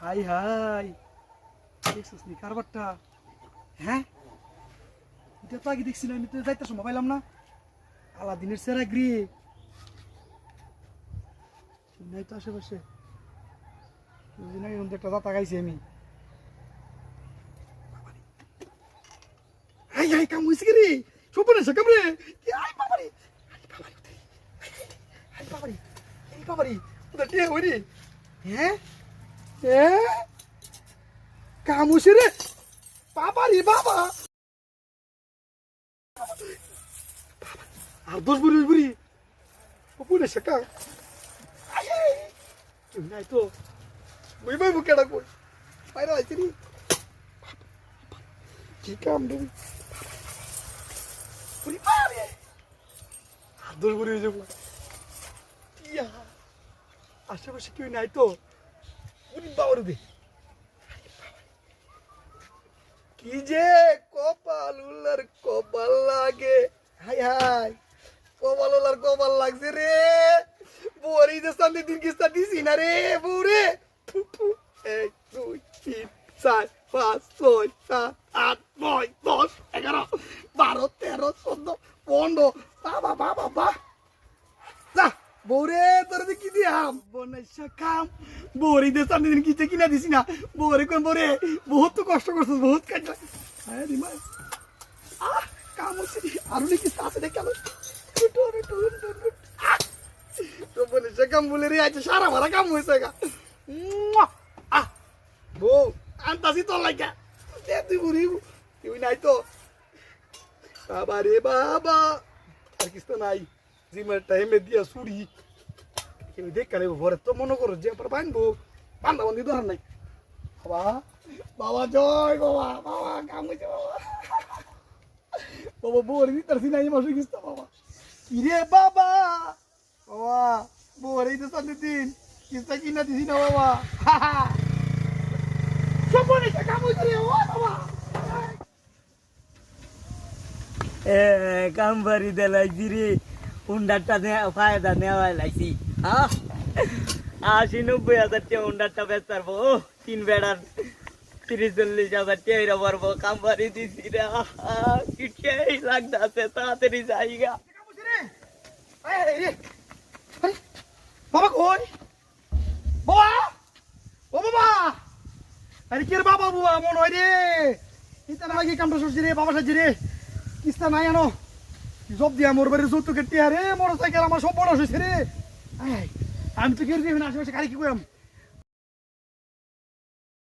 High high. হ্যাঁ? আমি তো যাইতে সময় পাইলাম না। আলাদিনের সেরা গ্রি কাম হয়েছে কি রে? সোপনে সে কামড়ে ওটা টিয়া হই রে। হয়েছে রে বাবা। আর দোষ বুড়ি বুড়ি ওপরে শেখা নাই তো। বই বই বুকে কি কাম রে? বুড়ি পারে আর দোষ বুড়ি ইয়া, আশেপাশে কেউ নাই তো। বুড়ি বাবার দে কি যে কপাল উল্লার কপাল লাগে। হাই হাই, কপাল উল্লার কপাল লাগছে রে। বড়ি যে সামনে দিন কিস্তা দিছি না রে ফু। এক, দুই, তিন, চার, পাঁচ, ছয়, সাত, আট, নয়, দশ, এগারো, বারো, তেরো, চোদ্দ, পনেরো। বাবা বাবা বা যা বৌরে, তোর কি দিয়াম? কাম বৌরে দে সামনে দিন কিছে কিনা দিছি না, বৌরে কোন বৌরে, বহুত তো কষ্ট করছিস, বহুত কাজ হ্যাঁ রিমা আহ, কাম হচ্ছে আরও নাকি আছে দেখ কেন রে কাম! আহ লাগা দে বাবা রে বাবা, আর কিছু নাই। জিমার টাইমে দিয়া সুরি কেউ দেখালে ঘরে তো মনে করো যে পর বানবো বান্ধা বান্ধি ধরার নাই বাবা বাবা জয় বাবা বাবা কাম হয়েছে বাবা বাবা বোর দিতে নাই মাসে গেছে বাবা কিরে বাবা বাবা বোর এই তো সামনে দিন কিস্তা কিনা দিছি না বাবা সপনে কাম হয়েছে রে বাবা কাম বাড়ি দেলাইছি রে হুন্ডারটা ফায়দা নেওয়া লাইছি। হ্যাঁ আশি, নব্বই হাজার টাকা হুন্ডারটা বেচার ও, তিন বেড়ার তিরিশ, চল্লিশ হাজার টাকা পারব। কাম বাড়ি দিছি রে কিটাই লাগতাছে, তাড়াতাড়ি যাইগা। বাবা কই? বাবা? ও, বাবা! আরে, কে বাবা বাবা মন হয় রে? ইতা না লাগি কামটা সরছি রে, বাবা সাজি রে। কিস্তা নাই আনো। জব দিয়া আমার বাড়ি যৌতুকের কেটে আরে মোটর সাইকেল আমার সব বড় হয়েছে রে। আমি তো কেউ আশেপাশে গাড়ি কি কইম